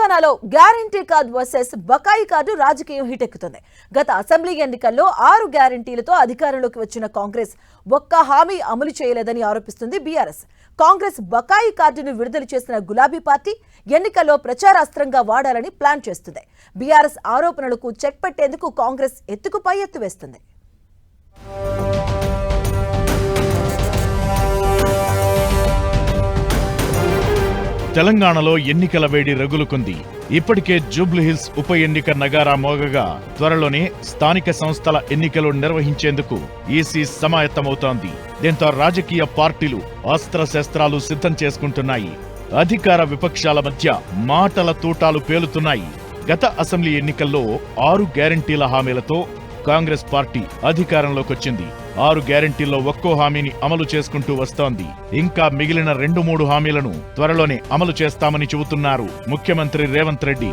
తెలంగాణలో guarantee card versus బకాయి card రాజకీయం హిటెక్కుతుంది. గత అసెంబ్లీ ఎన్నికల్లో ఆరు గ్యారంటీలతో అధికారంలోకి వచ్చిన కాంగ్రెస్ ఒక్క హామీ అమలు చేయలేదని ఆరోపిస్తుంది బీఆర్ఎస్. కాంగ్రెస్ బకాయి కార్డును విడుదల చేసిన గులాబీ పార్టీ ఎన్నికల్లో ప్రచారాస్త్రంగా వాడాలని ప్లాన్ చేస్తుంది. బీఆర్ఎస్ ఆరోపణలకు చెక్ పెట్టేందుకు కాంగ్రెస్ ఎత్తుకు పై ఎత్తు వేస్తుంది. తెలంగాణలో ఎన్నికల వేడి రగులుకుంది. ఇప్పటికే జూబ్లీహిల్స్ ఉప ఎన్నిక నగారా మోగగా త్వరలోనే స్థానిక సంస్థల ఎన్నికలు నిర్వహించేందుకు ఈసీ సమాయత్తమవుతోంది. దీంతో రాజకీయ పార్టీలు అస్త్రశస్త్రాలు సిద్ధం చేసుకుంటున్నాయి. అధికార విపక్షాల మధ్య మాటల తూటాలు పేలుతున్నాయి. గత అసెంబ్లీ ఎన్నికల్లో ఆరు గ్యారంటీల హామీలతో కాంగ్రెస్ పార్టీ అధికారంలోకొచ్చింది. ఆరు గ్యారంటీల్లో ఒక్కో హామీని అమలు చేసుకుంటూ వస్తోంది. ఇంకా మిగిలిన రెండు మూడు హామీలను త్వరలోనే అమలు చేస్తామని చెబుతున్నారు ముఖ్యమంత్రి రేవంత్ రెడ్డి.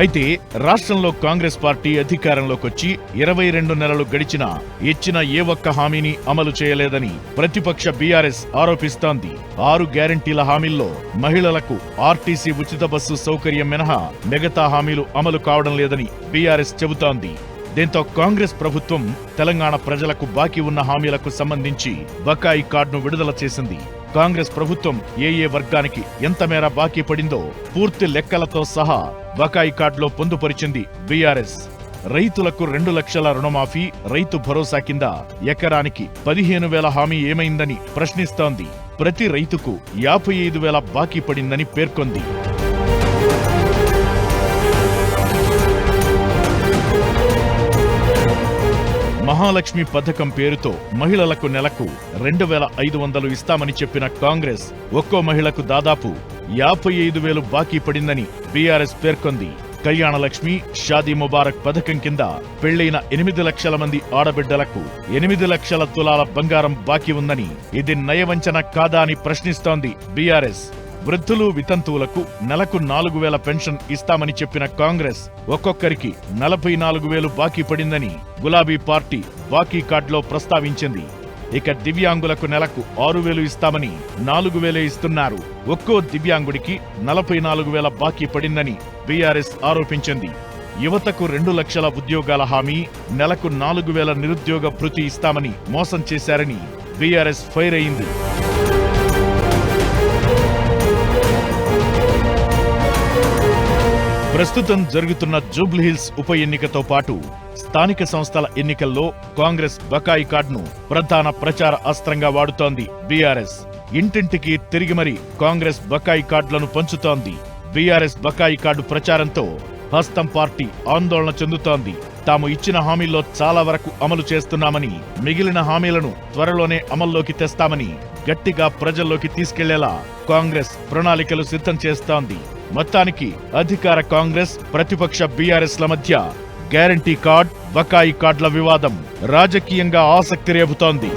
అయితే రాష్ట్రంలో కాంగ్రెస్ పార్టీ అధికారంలోకొచ్చి ఇరవై రెండు నెలలు గడిచినా ఇచ్చిన ఏ ఒక్క హామీని అమలు చేయలేదని ప్రతిపక్ష బీఆర్ఎస్ ఆరోపిస్తోంది. ఆరు గ్యారంటీల హామీల్లో మహిళలకు ఆర్టీసీ ఉచిత బస్సు సౌకర్యం మినహా మిగతా హామీలు అమలు కావడం లేదని బీఆర్ఎస్ చెబుతోంది. దీంతో కాంగ్రెస్ ప్రభుత్వం తెలంగాణ ప్రజలకు బాకీ ఉన్న హామీలకు సంబంధించి బకాయి కార్డును విడుదల చేసింది. కాంగ్రెస్ ప్రభుత్వం ఏ ఏ వర్గానికి ఎంత మేర బాకీ పడిందో పూర్తి లెక్కలతో సహా బకాయి కార్డులో పొందుపరిచింది బీఆర్ఎస్. రైతులకు రెండు లక్షల రుణమాఫీ రైతు భరోసా కింద ఎకరానికి పదిహేను వేల హామీ ఏమైందని ప్రశ్నిస్తోంది. ప్రతి రైతుకు యాభై ఐదు వేల బాకీ పడిందని పేర్కొంది. మహాలక్ష్మి పథకం పేరుతో మహిళలకు నెలకు రెండు వేల ఐదు వందలు ఇస్తామని చెప్పిన కాంగ్రెస్ ఒక్కో మహిళకు దాదాపు యాభై ఐదు వేలు బాకీ పడిందని బీఆర్ఎస్ పేర్కొంది. కళ్యాణలక్ష్మి షాదీ ముబారక్ పథకం కింద పెళ్ళైన ఎనిమిది లక్షల మంది ఆడబిడ్డలకు ఎనిమిది లక్షల తులాల బంగారం బాకీ ఉందని ఇది నయవంచన కాదా అని ప్రశ్నిస్తోంది బీఆర్ఎస్. వృద్ధులు వితంతువులకు నెలకు నాలుగు వేల పెన్షన్ ఇస్తామని చెప్పిన కాంగ్రెస్ ఒక్కొక్కరికి నలభై నాలుగు వేలు బాకీ పడిందని గులాబీ పార్టీ బాకీ కార్డులో ప్రస్తావించింది. ఇక దివ్యాంగులకు నెలకు ఆరు వేలు ఇస్తామని నాలుగు వేలే ఇస్తున్నారు. ఒక్కో దివ్యాంగుడికి నలభై నాలుగు వేల బాకీ పడిందని బీఆర్ఎస్ ఆరోపించింది. యువతకు రెండు లక్షల ఉద్యోగాల హామీ నెలకు నాలుగు వేల నిరుద్యోగ భృతి ఇస్తామని మోసం చేశారని బీఆర్ఎస్ ఫైర్ అయింది. ప్రస్తుతం జరుగుతున్న జూబ్లీహిల్స్ ఉప ఎన్నికతో పాటు స్థానిక సంస్థల ఎన్నికల్లో కాంగ్రెస్ బకాయి కార్డును ప్రధాన ప్రచార అస్త్రంగా వాడుతోంది బీఆర్ఎస్. ఇంటింటికి తిరిగి మరి కాంగ్రెస్ బకాయి కార్డులను పంచుతోంది. బీఆర్ఎస్ బకాయి కార్డు ప్రచారంతో హస్తం పార్టీ ఆందోళన చెందుతోంది. తాము ఇచ్చిన హామీల్లో చాలా వరకు అమలు చేస్తున్నామని మిగిలిన హామీలను త్వరలోనే అమల్లోకి తెస్తామని గట్టిగా ప్రజల్లోకి తీసుకెళ్ళేలా కాంగ్రెస్ ప్రణాళికలు సిద్ధం చేస్తోంది. మొత్తానికి అధికార కాంగ్రెస్ ప్రతిపక్ష బీఆర్ఎస్ల మధ్య గ్యారంటీ కార్డ్ బకాయి కార్డుల వివాదం రాజకీయంగా ఆసక్తి రేపుతోంది.